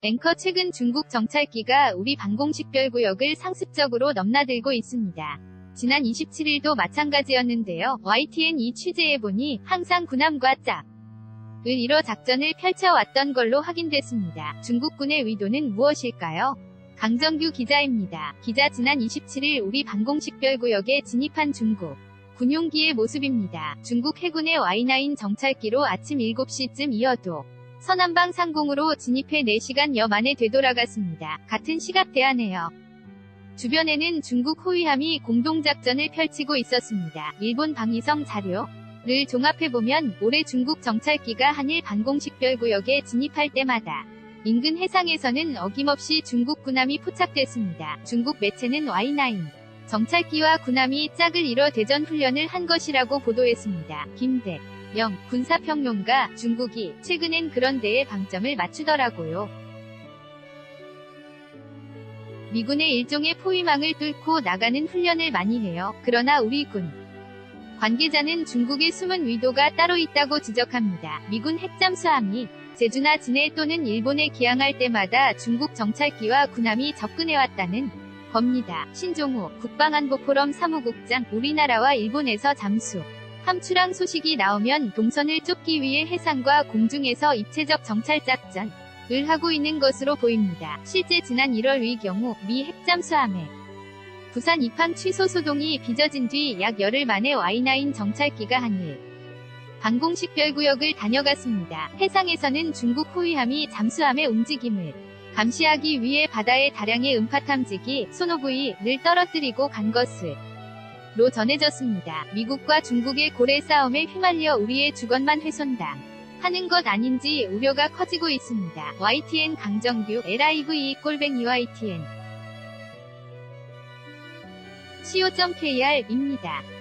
앵커 최근 중국 정찰기가 우리 방공식별구역을 상습적으로 넘나들고 있습니다. 지난 27일도 마찬가지였는데요. YTN이 취재해보니 항상 군함과 짝. 을 이뤄 작전을 펼쳐왔던 걸로 확인됐습니다. 중국군의 의도는 무엇일까요? 강정규 기자입니다. 기자 지난 27일 우리 방공식별구역에 진입한 중국. 군용기의 모습입니다. 중국 해군의 Y9 정찰기로 아침 7시쯤 이어도 서남방 상공으로 진입해 4시간여 만에 되돌아갔습니다. 같은 시각대하네요. 주변에는 중국 호위함이 공동작전을 펼치고 있었습니다. 일본 방위성 자료를 종합해보면 올해 중국 정찰기가 한일 방공식별구역에 진입할 때마다 인근 해상에서는 어김없이 중국 군함이 포착됐습니다. 중국 매체는 Y9 정찰기와 군함이 짝을 이뤄 대전 훈련을 한 것이라고 보도했습니다. 김대 영 군사평론가 중국이 최근엔 그런 데에 방점을 맞추더라고요. 미군의 일종의 포위망을 뚫고 나가는 훈련을 많이 해요. 그러나 우리 군 관계자는 중국의 숨은 의도가 따로 있다고 지적합니다. 미군 핵잠수함이 제주나 진해 또는 일본에 기항할 때마다 중국 정찰기와 군함이 접근해왔다는 겁니다. 신종우 국방안보포럼 사무국장 우리나라와 일본에서 잠수 함출항 소식이 나오면 동선을 쫓기 위해 해상과 공중에서 입체적 정찰작전 을 하고 있는 것으로 보입니다. 실제 지난 1월 의 경우 미 핵잠수함에 부산 입항 취소 소동이 빚어진 뒤 약 열흘 만에 Y9 정찰기가 한일 방공식 별구역을 다녀갔습니다. 해상에서는 중국 호위함이 잠수함의 움직임을 감시하기 위해 바다에 다량의 음파 탐지기 소노브이를 떨어뜨리고 간 것을 로 전해졌습니다. 미국과 중국의 고래 싸움에 휘말려 우리의 주권만 훼손당 하는 것 아닌지 우려가 커지고 있습니다. YTN 강정규 LIVE 꼴뱅이 YTN co.kr입니다.